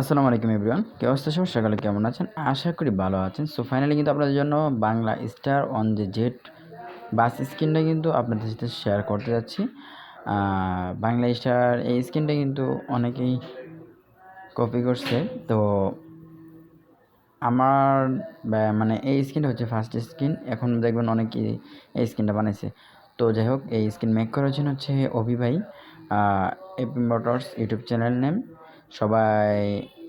আসসালামু আলাইকুম এভরিওয়ান। কে অবস্থা সব সকালে কেমন আছেন? আশা করি ভালো আছেন। সো ফাইনালি কিন্তু আপনাদের জন্য বাংলা স্টার অন যে জেট বাস স্ক্রিনটা কিন্তু আপনাদের সাথে শেয়ার করতে যাচ্ছি। বাংলা স্টার এই স্ক্রিনটা কিন্তু অনেকেই কপি করছে। তো, আমার মানে এই স্ক্রিনটা হচ্ছে ফার্স্ট স্ক্রিন এখন দেখবেন অনেকেই এই স্ক্রিনটা বানাইছে। তো, যাই হোক, এই স্ক্রিন মেক করেছেন হচ্ছে অভি ভাই AP motors YouTube channel name সবাই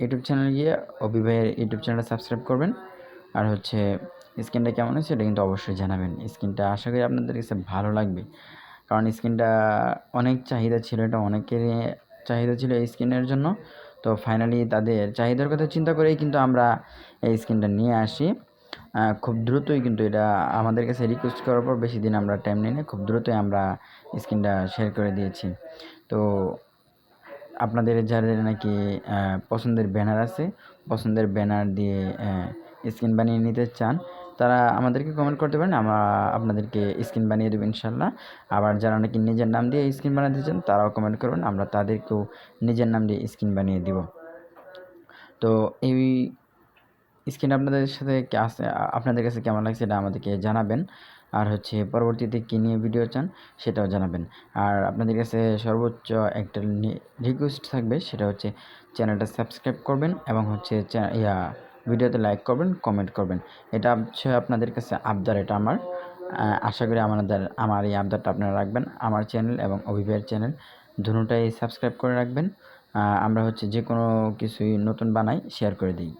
ইউটিউব চ্যানেল গিয়ে অভি ভাইয়ের ইউটিউব চ্যানেলটা সাবস্ক্রাইব করবেন। আর হচ্ছে স্ক্রিনটা কেমন হয়েছে এটা কিন্তু অবশ্যই জানাবেন। স্ক্রিনটা আশা করি আপনাদের কাছে ভালো লাগবে। কারণ স্ক্রিনটা অনেক চাহিদা ছিল, এটা অনেকেরই চাহিদা ছিল এই স্ক্রিনের জন্য। তো ফাইনালি তাদের চাহিদার কথা চিন্তা করেই কিন্তু আমরা এই স্ক্রিনটা নিয়ে আসি। খুব দ্রুতই কিন্তু এটা আমাদের কাছে রিকোয়েস্ট করার পর বেশি দিন আমরা টাইম নিই না খুব দ্রুতই আমরা স্ক্রিনটা শেয়ার করে দিয়েছি। তো আপনাদের যাদের নাকি পছন্দের ব্যানার আছে, পছন্দের ব্যানার দিয়ে স্ক্রিন বানিয়ে নিতে চান, তারা আমাদেরকে কমেন্ট করতে পারেন, আমরা আপনাদেরকে স্ক্রিন বানিয়ে দেবো ইনশাল্লাহ। আবার যারা নাকি নিজের নাম দিয়ে স্ক্রিন বানাতে চান, তারাও কমেন্ট করবেন, আমরা তাদেরকেও নিজের নাম দিয়ে স্ক্রিন বানিয়ে দিব। তো এই স্ক্রিন আপনাদের সাথে আপনাদের কাছে কেমন লাগছে এটা আমাদেরকে জানাবেন। আর হচ্ছে পরবর্তীতে কী নিয়ে ভিডিও চান সেটাও জানাবেন। আর আপনাদের কাছে সর্বোচ্চ একটা রিকোয়েস্ট থাকবে সেটা হচ্ছে চ্যানেলটা সাবস্ক্রাইব করবেন এবং হচ্ছে ইয়া, ভিডিওতে লাইক করবেন কমেন্ট করবেন। এটা হচ্ছে আপনাদের কাছে আবদার এটা আমার। আশা করি আমাদের, আমার এই আবদারটা আপনারা রাখবেন। আমার চ্যানেল এবং অভিভাবের চ্যানেল দুটোটাই সাবস্ক্রাইব করে রাখবেন। আমরা হচ্ছে যে কোনো কিছুই নতুন বানাই শেয়ার করে দিই।